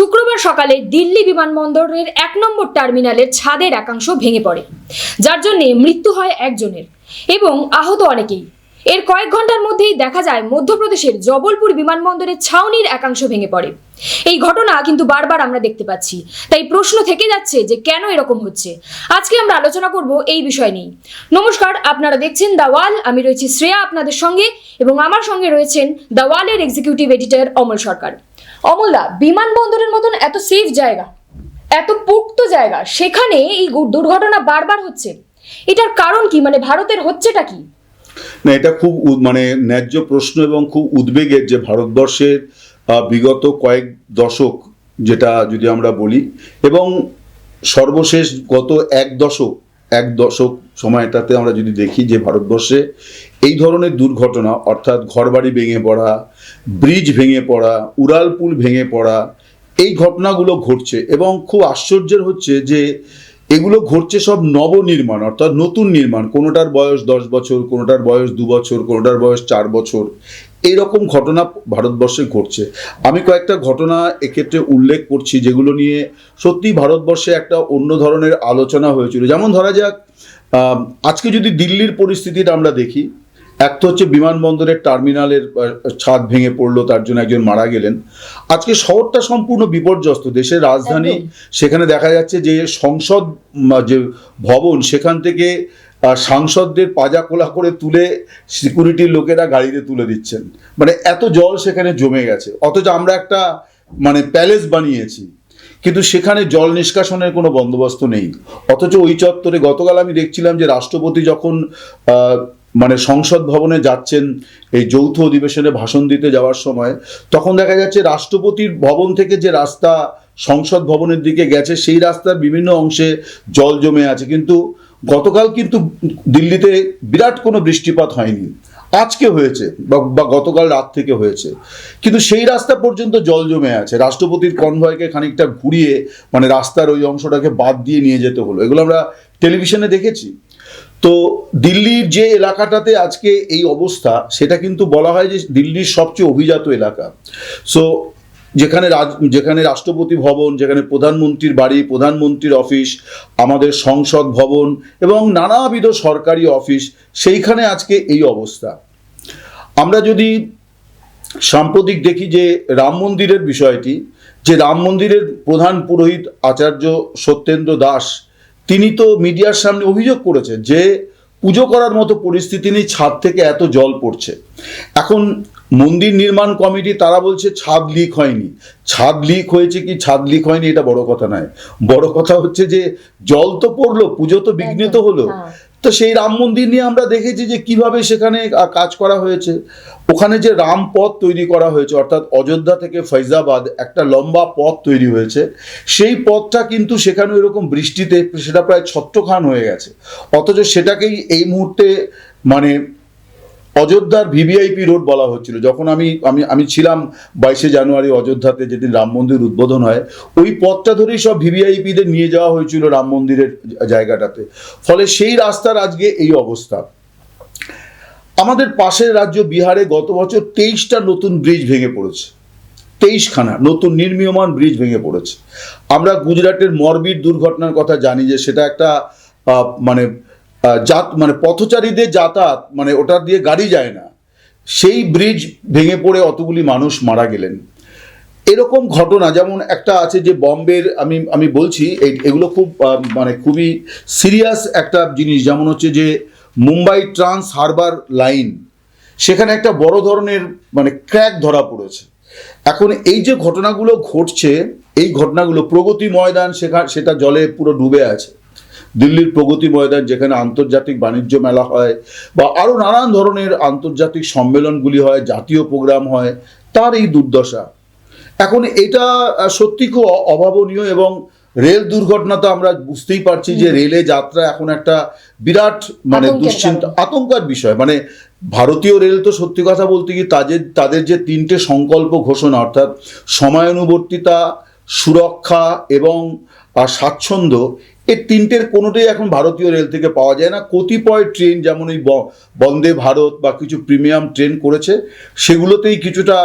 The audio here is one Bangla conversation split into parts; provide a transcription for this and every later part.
শুক্রবার সকালে দিল্লি বিমানবন্দরের এক নম্বর টার্মিনালের ছাদের একাংশ ভেঙে পড়ে, যার জন্য মৃত্যু হয় একজনের এবং আহত অনেকেই। এর কয়েক ঘণ্টার মধ্যেই দেখা যায় মধ্যপ্রদেশের জবলপুর বিমানবন্দরের ছাউনির একাংশ ভেঙে পড়ে। এই ঘটনা কিন্তু বারবার আমরা দেখতে পাচ্ছি। তাই প্রশ্ন থেকে যাচ্ছে যে কেন এরকম হচ্ছে? আজকে আমরা আলোচনা করব এই বিষয় নিয়ে নমস্কার, আপনারা দেখছেন দ্য ওয়াল। আমি রয়েছি শ্রেয়া আপনাদের সঙ্গে এবং আমার সঙ্গে রয়েছেন দ্য ওয়ালের এক্সিকিউটিভ এডিটর অমল সরকার। অমলদা, বিমানবন্দরের মতন এত সেফ জায়গা, এত পোক্ত জায়গা, সেখানে এই দুর্ঘটনা বারবার হচ্ছে। এটার কারণ কি? মানে ভারতের হচ্ছেটা কি? না, এটা খুব মানে ন্যায্য প্রশ্ন এবং খুব উদ্বেগের যে ভারতবর্ষের বিগত কয়েক দশক, যেটা যদি আমরা বলি, এবং সর্বশেষ গত এক দশক এক দশক সময়টাতে আমরা যদি দেখি যে ভারতবর্ষে এই ধরনের দুর্ঘটনা, অর্থাৎ ঘরবাড়ি ভেঙে পড়া, ব্রিজ ভেঙে পড়া উড়ালপুল ভেঙে পড়া, এই ঘটনাগুলো ঘটছে এবং খুব আশ্চর্যের হচ্ছে যে এগুলো ঘটছে সব নবনির্মাণ, অর্থাৎ নতুন নির্মাণ। কোনোটার বয়স দশ বছর, কোনোটার বয়স দু বছর, কোনোটার বয়স চার বছর। এইরকম ঘটনা ভারতবর্ষে ঘটছে। আমি কয়েকটা ঘটনা এক্ষেত্রে উল্লেখ করছি যেগুলো নিয়ে সত্যি ভারতবর্ষে একটা অন্য ধরনের আলোচনা হয়েছিল। যেমন ধরা যাক আজকে যদি দিল্লির পরিস্থিতিটা আমরা দেখি এক তো হচ্ছে বিমানবন্দরের টার্মিনালের ছাদ ভেঙে পড়ল তার জন্য একজন মারা গেলেন। আজকে শহরটা সম্পূর্ণ বিপর্যস্ত দেশের রাজধানী সেখানে দেখা যাচ্ছে যে সংসদ যে ভবন সেখান থেকে সাংসদদের পাজা কোলা করে তুলে সিকিউরিটির লোকেরা গাড়িতে তুলে দিচ্ছেন। মানে এত জল সেখানে জমে গেছে। অথচ আমরা একটা মানে প্যালেস বানিয়েছি। কিন্তু সেখানে জল নিষ্কাশনের কোনো বন্দোবস্ত নেই। অথচ ওই চত্বরে গতকাল আমি দেখছিলাম যে রাষ্ট্রপতি যখন মানে সংসদ ভবনে যাচ্ছেন এই যৌথ অধিবেশনে ভাষণ দিতে যাওয়ার সময়, তখন দেখা যাচ্ছে রাষ্ট্রপতির ভবন থেকে যে রাস্তা সংসদ ভবনের দিকে গেছে, সেই রাস্তার বিভিন্ন অংশে জল জমে আছে। কিন্তু গতকাল কিন্তু দিল্লিতে বিরাট কোনো বৃষ্টিপাত হয়নি। আজকে হয়েছে বা- গতকাল রাত থেকে হয়েছে। কিন্তু সেই রাস্তা পর্যন্ত জল জমে আছে। রাষ্ট্রপতির কনভয়কে খানিকটা ঘুরিয়ে মানে রাস্তার ওই অংশটাকে বাদ দিয়ে নিয়ে যেতে হলো। এগুলো আমরা টেলিভিশনে দেখেছি। তো দিল্লির যে এলাকাটাতে আজকে এই অবস্থা, সেটা কিন্তু বলা হয় যে দিল্লির সবচেয়ে অভিজাত এলাকা। সো যেখানে যেখানে রাষ্ট্রপতি ভবন, যেখানে প্রধানমন্ত্রীর বাড়ি, প্রধানমন্ত্রীর অফিস, আমাদের সংসদ ভবন এবং নানাবিধ সরকারি অফিস, সেইখানে আজকে এই অবস্থা। আমরা যদি সাম্প্রতিক দেখি যে রাম মন্দিরের বিষয়টি, যে রাম মন্দিরের প্রধান পুরোহিত আচার্য সত্যেন্দ্র দাস, তিনি তো মিডিয়ার সামনে অভিযোগ করেছেন যে পুজো করার মতো পরিস্থিতি নেই, ছাদ থেকে এত জল পড়ছে। এখন মন্দির নির্মাণ কমিটি তারা বলছে ছাদ লিক হয়নি। ছাদ লিক হয়েছে কি? ছাদ লিক হয়নি এটা বড় কথা নয়। বড় কথা হচ্ছে যে জল তো পড়ল পুজো তো বিঘ্নিত হলো। হ্যাঁ। তো সেই রাম মন্দির নিয়ে আমরা দেখেছি যে কীভাবে সেখানে কাজ করা হয়েছে। ওখানে যে রাম পথ তৈরি করা হয়েছে অর্থাৎ অযোধ্যা থেকে ফৈজাবাদ একটা লম্বা পথ তৈরি হয়েছে। সেই পথটা কিন্তু সেখানে এরকম বৃষ্টিতে সেটা প্রায় ছত্রখান হয়ে গেছে। অথচ সেটাকেই এই মুহূর্তে মানে অযোধ্যার ভিভিআইপি রোড বলা হচ্ছিল। যখন আমি আমি আমি ছিলাম বাইশে জানুয়ারি অযোধ্যাতে, যেদিন রাম মন্দির উদ্বোধন হয়, ওই পথটা ধরেই সব ভিভিআইপিদের নিয়ে যাওয়া হয়েছিল রাম মন্দিরের জায়গাটাতে। ফলে সেই রাস্তার আজকে এই অবস্থা। আমাদের পাশের রাজ্য বিহারে গত বছর তেইশটা নতুন ব্রিজ ভেঙে পড়েছে। তেইশখানা নতুন নির্মীয়মান ব্রিজ ভেঙে পড়েছে। আমরা গুজরাটের মরবির দুর্ঘটনার কথা জানি যে সেটা একটা মানে যাত মানে পথচারীদের যাতায়াত মানে ওটা দিয়ে গাড়ি যায় না। সেই ব্রিজ ভেঙে পড়ে অতগুলি মানুষ মারা গেলেন। এরকম ঘটনা, যেমন একটা আছে যে বম্বের, আমি আমি বলছি এগুলো খুব মানে খুবই সিরিয়াস একটা জিনিস। যেমন হচ্ছে যে মুম্বাই ট্রান্স হারবার লাইন, সেখানে একটা বড় ধরনের মানে ক্র্যাক ধরা পড়েছে। এখন এই যে ঘটনাগুলো ঘটছে, এই ঘটনাগুলো প্রগতি ময়দান সেখানে সেটা জলে পুরো ডুবে আছে। দিল্লির প্রগতি ময়দান যেখানে আন্তর্জাতিক বাণিজ্য মেলা হয় বা আরও নানান ধরনের আন্তর্জাতিক সম্মেলনগুলি হয় জাতীয় প্রোগ্রাম হয় তার এই দুর্দশা। এখন এটা সত্যি খুব অভাবনীয় এবং রেল দুর্ঘটনা তো আমরা বুঝতেই পারছি যে রেলে যাত্রা এখন একটা বিরাট মানে দুশ্চিন্তা। আতঙ্কার বিষয়। মানে ভারতীয় রেল তো সত্যি কথা বলতে কি তাদের তাদের যে তিনটে সংকল্প ঘোষণা অর্থাৎ সময়ানুবর্তিতা সুরক্ষা এবং স্বাচ্ছন্দ্য এই তিনটের কোনোটাই এখন ভারতীয় রেল থেকে পাওয়া যায় না। কতিপয় ট্রেন যেমন এই বন্দে ভারত বা কিছু প্রিমিয়াম ট্রেন করেছে সেগুলোতেই কিছুটা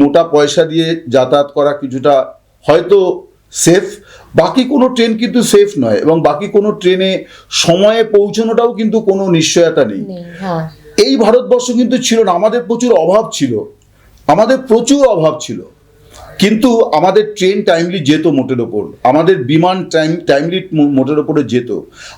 মোটা পয়সা দিয়ে যাতায়াত করা কিছুটা হয়তো সেফ। বাকি কোনো ট্রেন কিন্তু সেফ নয় এবং বাকি কোনো ট্রেনে সময়ে পৌঁছানোটাও কিন্তু কোনো নিশ্চয়তা নেই হ্যাঁ। এই ভারতবর্ষ কিন্তু ছিল না আমাদের প্রচুর অভাব ছিল। আমাদের প্রচুর অভাব ছিল। কিন্তু আমাদের ট্রেন টাইমলি যেত মোটের ওপর। আমাদের বিমান টাইম টাইমলি মোটের ওপরে যেত।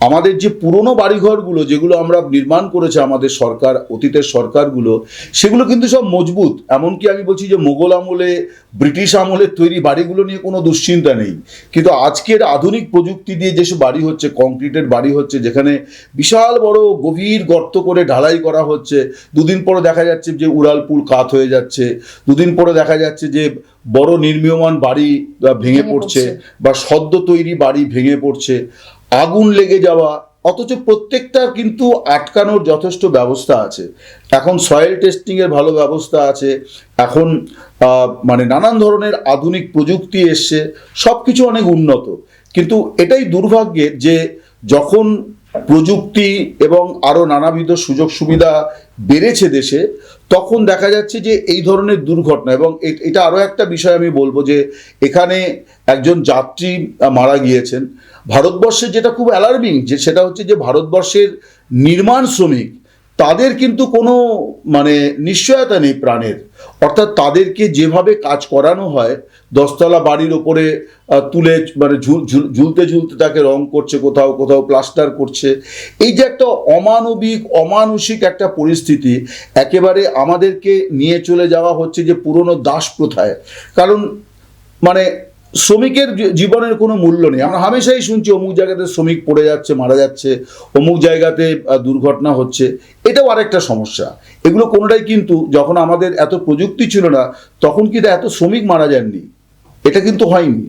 আমাদের যে পুরনো বাড়িঘরগুলো যেগুলো আমরা নির্মাণ করেছে আমাদের সরকার, অতীতের সরকারগুলো, সেগুলো কিন্তু সব মজবুত। এমনকি আমি বলছি যে মোগল আমলে, ব্রিটিশ আমলের তৈরি বাড়িগুলো নিয়ে কোনো দুশ্চিন্তা নেই। কিন্তু আজকের আধুনিক প্রযুক্তি দিয়ে যেসব বাড়ি হচ্ছে, কংক্রিটের বাড়ি হচ্ছে, যেখানে বিশাল বড় গভীর গর্ত করে ঢালাই করা হচ্ছে, দুদিন পরে দেখা যাচ্ছে যে উড়ালপুল কাত হয়ে যাচ্ছে, দুদিন পরে দেখা যাচ্ছে যে বড় নির্মীয়মান বাড়ি ভেঙে পড়ছে। বা সদ্য তৈরি বাড়ি ভেঙে পড়ছে। আগুন লেগে যাওয়া অথচ প্রত্যেকটার কিন্তু আটকানোর যথেষ্ট ব্যবস্থা আছে। এখন সয়েল টেস্টিংয়ের ভালো ব্যবস্থা আছে। এখন মানে নানান ধরনের আধুনিক প্রযুক্তি এসছে। সব কিছু অনেক উন্নত। কিন্তু এটাই দুর্ভাগ্যের যে যখন প্রযুক্তি এবং আরও নানাবিধ সুযোগ সুবিধা বেড়েছে দেশে, তখন দেখা যাচ্ছে যে এই ধরনের দুর্ঘটনা এবং এটা আরও একটা বিষয় আমি বলব যে এখানে একজন যাত্রী মারা গিয়েছেন। ভারতবর্ষের যেটা খুব অ্যালার্মিং যে সেটা হচ্ছে যে ভারতবর্ষের নির্মাণ শ্রমিক, তাদের কিন্তু কোনো মানে নিশ্চয়তা নেই প্রাণের। অর্থাৎ তাদেরকে যেভাবে কাজ করানো হয় দশতলা বাড়ির ওপরে তুলে মানে ঝুল, ঝুল- ঝুলতে ঝুলতে তাকে রং করছে, কোথাও কোথাও প্লাস্টার করছে। এই যে একটা অমানবিক অমানুষিক একটা পরিস্থিতি, একেবারে আমাদেরকে নিয়ে চলে যাওয়া হচ্ছে যে পুরনো দাস প্রথায়। কারণ মানে শ্রমিকের জীবনের কোনো মূল্য নেই। আমরা হামেশাই শুনছি, অমুক জায়গাতে শ্রমিক পড়ে যাচ্ছে, মারা যাচ্ছে, অমুক জায়গাতে দুর্ঘটনা হচ্ছে। এটাও আরেকটা সমস্যা। এগুলো কোনোটাই কিন্তু, যখন আমাদের এত প্রযুক্তি ছিল না, তখন কিন্তু এত শ্রমিক মারা যাননি? এটা কিন্তু হয়নি।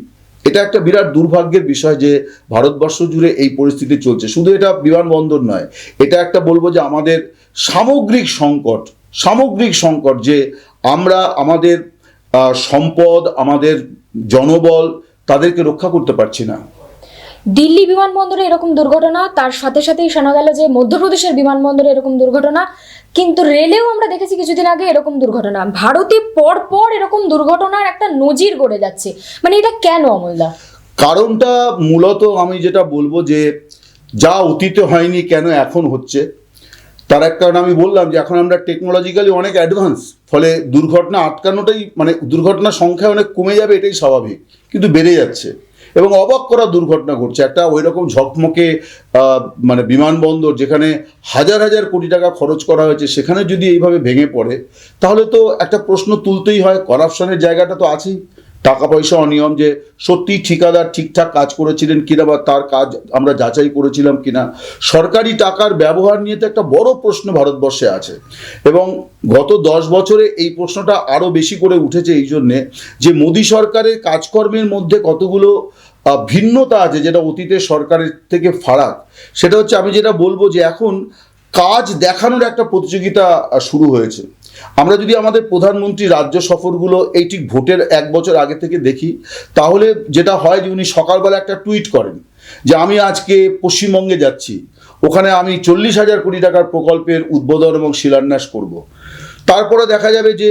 এটা একটা বিরাট দুর্ভাগ্যের বিষয় যে ভারতবর্ষ জুড়ে এই পরিস্থিতি চলছে। শুধু এটা বিমানবন্দর নয়, এটা একটা বলব যে আমাদের সামগ্রিক সংকট সামগ্রিক সংকট যে আমরা আমাদের সম্পদ, আমাদের জনবল তাদেরকে রক্ষা করতে পারছি না। দিল্লি বিমানবন্দরে এরকম দুর্ঘটনা, তার সাথে সাথেই শোনা গেল যে মধ্যপ্রদেশের বিমানবন্দরে এরকম দুর্ঘটনা। কিন্তু রেলেও আমরা দেখেছি কিছুদিন আগে এরকম দুর্ঘটনা। ভারতে পর পর এরকম দুর্ঘটনার একটা নজির গড়ে যাচ্ছে। মানে এটা কেন, অমলদা? কারণটা মূলত আমি যেটা বলব যে, যা অতীতে হয়নি, কেন এখন হচ্ছে, তার এক কারণ আমি বললাম যে, এখন আমরা টেকনোলজিক্যালি অনেক অ্যাডভান্স ফলে দুর্ঘটনা আটকানোটাই মানে দুর্ঘটনার সংখ্যা অনেক কমে যাবে, এটাই স্বাভাবিক, কিন্তু বেড়ে যাচ্ছে। এবং অবাক করা দুর্ঘটনা ঘটছে। একটা ওই রকম ঝকমকে মানে বিমানবন্দর যেখানে হাজার হাজার কোটি টাকা খরচ করা হয়েছে, সেখানে যদি এইভাবে ভেঙে পড়ে, তাহলে তো একটা প্রশ্ন তুলতেই হয়, করাপশনের জায়গাটা তো আছেই। টাকা পয়সা অনিয়ম যে সত্যি ঠিকাদার ঠিকঠাক কাজ করেছিলেন কিনা বা তার কাজ আমরা যাচাই করেছিলাম কিনা, সরকারি টাকার ব্যবহার নিয়ে তো একটা বড় প্রশ্ন ভারতবর্ষে আছে। এবং গত দশ বছরে এই প্রশ্নটা আরও বেশি করে উঠেছে এই জন্যে যে মোদী সরকারের কাজকর্মের মধ্যে কতগুলো ভিন্নতা আছে যেটা অতীতের সরকারের থেকে ফারাক। সেটা হচ্ছে আমি যেটা বলব যে এখন কাজ দেখানোর একটা প্রতিযোগিতা শুরু হয়েছে। আমরা যদি আমাদের প্রধানমন্ত্রী রাজ্য সফরগুলো এই ঠিক ভোটের এক বছর আগে থেকে দেখি, তাহলে যেটা হয় যে উনি সকালবেলা একটা টুইট করেন যে আমি আজকে পশ্চিমবঙ্গে যাচ্ছি, ওখানে আমি চল্লিশ হাজার কোটি টাকার প্রকল্পের উদ্বোধন এবং শিলান্যাস করব। তারপরে দেখা যাবে যে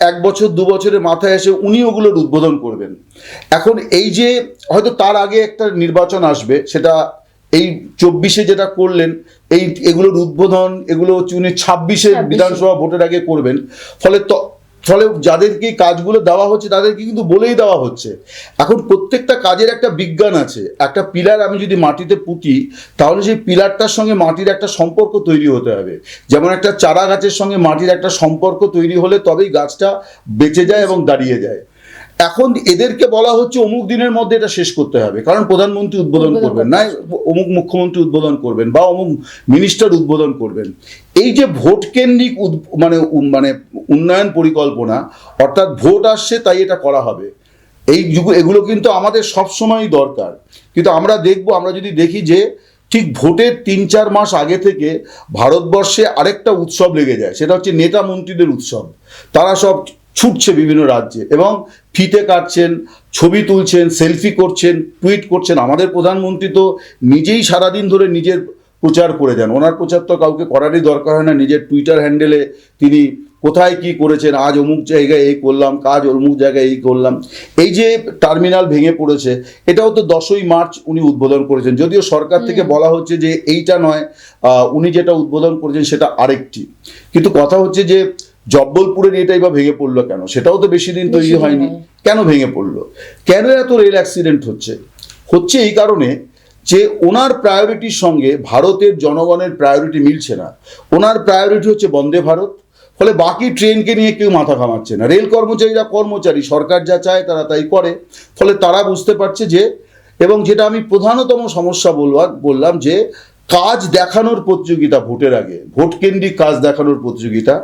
এক বছর, দু বছরের মাথায় এসে উনি ওগুলোর উদ্বোধন করবেন এখন এই যে হয়তো তার আগে একটা নির্বাচন আসবে, সেটা এই চব্বিশে যেটা করলেন এই এগুলোর উদ্বোধন এগুলো হচ্ছে উনি ছাব্বিশে বিধানসভা ভোটের আগে করবেন। ফলে ত ফলে যাদেরকে কাজগুলো দেওয়া হচ্ছে তাদেরকে কিন্তু বলেই দেওয়া হচ্ছে। এখন প্রত্যেকটা কাজের একটা বিজ্ঞান আছে। একটা পিলার আমি যদি মাটিতে পুঁতি তাহলে সেই পিলারটার সঙ্গে মাটির একটা সম্পর্ক তৈরি হতে হবে। যেমন একটা চারা গাছের সঙ্গে মাটির একটা সম্পর্ক তৈরি হলে তবেই গাছটা বেঁচে যায় এবং দাঁড়িয়ে যায়। এখন এদেরকে বলা হচ্ছে অমুক দিনের মধ্যে এটা শেষ করতে হবে কারণ প্রধানমন্ত্রী উদ্বোধন করবেন না অমুক মুখ্যমন্ত্রী উদ্বোধন করবেন বা অমুক মিনিস্টার উদ্বোধন করবেন। এই যে ভোট কেন্দ্রিক মানে মানে উন্নয়ন পরিকল্পনা অর্থাৎ ভোট আসছে তাই এটা করা হবে। এই যুগ এগুলো কিন্তু আমাদের সবসময়ই দরকার। কিন্তু আমরা দেখব আমরা যদি দেখি যে ঠিক ভোটের তিন চার মাস আগে থেকে ভারতবর্ষে আরেকটা উৎসব লেগে যায় সেটা হচ্ছে নেতা মন্ত্রীদের উৎসব। তারা সব ছুটছে বিভিন্ন রাজ্যে এবং ফিতে কাটছেন ছবি তুলছেন সেলফি করছেন টুইট করছেন। আমাদের প্রধানমন্ত্রী তো নিজেই সারাদিন ধরে নিজের প্রচার করে যান ওনার প্রচার তো কাউকে করারই দরকার হয় না। নিজের টুইটার হ্যান্ডেলে তিনি কোথায় কি করেছেন আজ অমুক জায়গায় এই করলাম কাজ অমুক জায়গায় এই করলাম। এই যে টার্মিনাল ভেঙে পড়েছে এটাও তো দশই মার্চ উনি উদ্বোধন করেছেন। যদিও সরকার থেকে বলা হচ্ছে যে এইটা নয় উনি যেটা উদ্বোধন করেছেন সেটা আরেকটি। কিন্তু কথা হচ্ছে যে জব্বলপুরের এটাই বা ভেঙে পড়ল কেন? সেটাও তো বেশি দিন তৈরি হয়নি। কেন ভেঙে পড়ল? কেন এত রেল অ্যাক্সিডেন্ট হচ্ছে? হচ্ছে এই কারণে যে ওনার প্রায়োরিটির সঙ্গে ভারতের জনগণের প্রায়োরিটি মিলছে না। ওনার প্রায়োরিটি হচ্ছে বন্দে ভারত ফলে বাকি ট্রেনকে নিয়ে কেউ মাথা ঘামাচ্ছে না। রেল কর্মচারীরা কর্মচারী সরকার যা চায় তারা তাই করে ফলে তারা বুঝতে পারছে যে এবং যেটা আমি প্রধানতম সমস্যা বলবার বললাম যে কাজ দেখানোর প্রতিযোগিতা ভোটের আগে ভোট কেন্দ্রিক কাজ দেখানোর প্রতিযোগিতা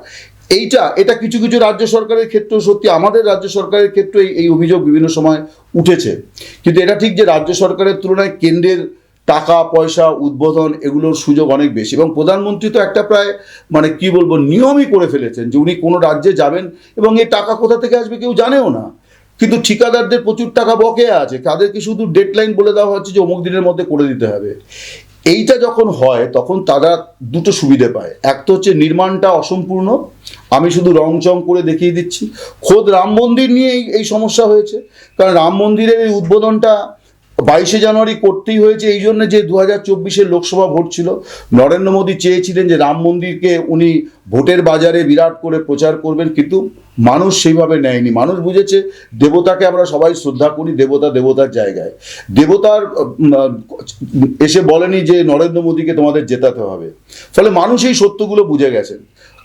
এইটা, এটা কিছু কিছু রাজ্য সরকারের ক্ষেত্রেও সত্যি, আমাদের রাজ্য সরকারের ক্ষেত্রেও এই- এই অভিযোগ বিভিন্ন সময় উঠেছে। কিন্তু এটা ঠিক যে রাজ্য সরকারের তুলনায় কেন্দ্রের টাকা, পয়সা, উদ্বোধন এগুলোর সুযোগ অনেক বেশি এবং প্রধানমন্ত্রী তো একটা প্রায় মানে কি বলব, নিয়মই করে ফেলেছেন যে উনি কোনো রাজ্যে যাবেন এবং এই টাকা কোথা থেকে আসবে কেউ জানেও না। কিন্তু ঠিকাদারদের প্রচুর টাকা বকেয়া আছে, তাদেরকে শুধু ডেডলাইন বলে দেওয়া হচ্ছে যে অমুক দিনের মধ্যে করে দিতে হবে। এইটা যখন হয়, তখন তারা দুটো সুবিধে পায়। এক তো হচ্ছে নির্মাণটা অসম্পূর্ণ। আমি শুধু রং চং করে দেখিয়ে দিচ্ছি। খোদ রাম মন্দির নিয়ে এই- সমস্যা হয়েছে। কারণ রাম মন্দিরের এই উদ্বোধনটা বাইশে জানুয়ারি করতেই হয়েছে এই জন্য যে দু হাজার চব্বিশের লোকসভা ভোট ছিল নরেন্দ্র মোদী চেয়েছিলেন যে রাম মন্দিরকে উনি ভোটের বাজারে বিরাট করে প্রচার করবেন কিন্তু মানুষ সেইভাবে নেয়নি। মানুষ বুঝেছে দেবতাকে আমরা সবাই শ্রদ্ধা করি দেবতা দেবতার জায়গায়। দেবতার এসে বলেনি যে নরেন্দ্র মোদীকে তোমাদের জেতাতে হবে। ফলে মানুষ এই সত্যগুলো বুঝে গেছেন।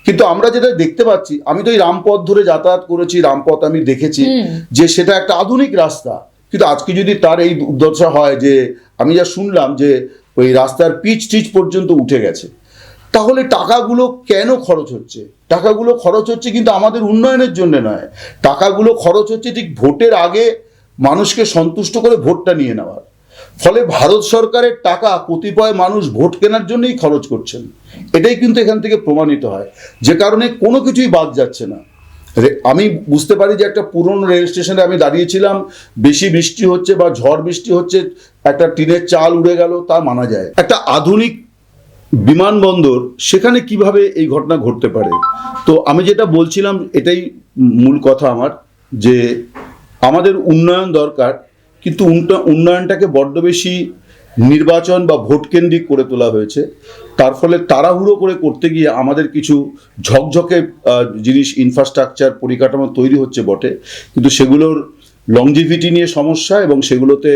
কিন্তু আমরা যেটা দেখতে পাচ্ছি আমি তো এই রামপথ ধরে যাতায়াত করেছি রামপথ আমি দেখেছি যে সেটা একটা আধুনিক রাস্তা। কিন্তু আজকে যদি তার এই দুর্দশা হয় যে আমি যা শুনলাম যে ওই রাস্তার পিচ টিচ পর্যন্ত উঠে গেছে, তাহলে টাকাগুলো কেন খরচ হচ্ছে? টাকাগুলো খরচ হচ্ছে কিন্তু আমাদের উন্নয়নের জন্য নয়। টাকাগুলো খরচ হচ্ছে ঠিক ভোটের আগে মানুষকে সন্তুষ্ট করে ভোটটা নিয়ে নেওয়ার। ফলে ভারত সরকারের টাকা কতিপয় মানুষ ভোট কেনার জন্যই খরচ করছেন। এটাই কিন্তু এখান থেকে প্রমাণিত হয়। যে কারণে কোনো কিছুই বাদ যাচ্ছে না। আমি বুঝতে পারি যে একটা পুরনো রেল স্টেশনে আমি দাঁড়িয়েছিলাম, বেশি বৃষ্টি হচ্ছে বা ঝড় বৃষ্টি হচ্ছে, একটা টিনের চাল উড়ে গেল, তা মানা যায়। একটা আধুনিক বিমানবন্দর, সেখানে কীভাবে এই ঘটনা ঘটতে পারে? তো আমি যেটা বলছিলাম, এটাই মূল কথা আমার, যে আমাদের উন্নয়ন দরকার, কিন্তু উন্নয়নটাকে বড্ড বেশি নির্বাচন বা ভোট কেন্দ্রিক করে তোলা হয়েছে। তার ফলে তাড়াহুড়ো করে করতে গিয়ে আমাদের কিছু ঝকঝকে জিনিস ইনফ্রাস্ট্রাকচার পরিকাঠামো তৈরি হচ্ছে বটে। কিন্তু সেগুলোর লংজিভিটি নিয়ে সমস্যা এবং সেগুলোতে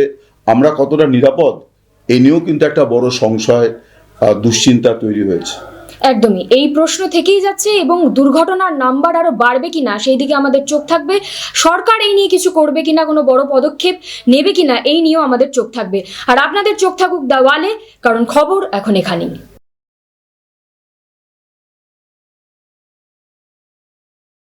আমরা কতটা নিরাপদ, এ নিয়েও কিন্তু একটা বড় সংশয় দুশ্চিন্তা তৈরি হয়েছে। একদমই। এই প্রশ্ন থেকেই যাচ্ছে এবং দুর্ঘটনার নাম্বার আরও বাড়বে কিনা সেই দিকে আমাদের চোখ থাকবে। সরকার এই নিয়ে কিছু করবে কিনা, কোনো বড় পদক্ষেপ নেবে কিনা, এই নিয়েও আমাদের চোখ থাকবে। আর আপনাদের চোখ থাকুক দেওয়ালে কারণ খবর এখন এখানেই।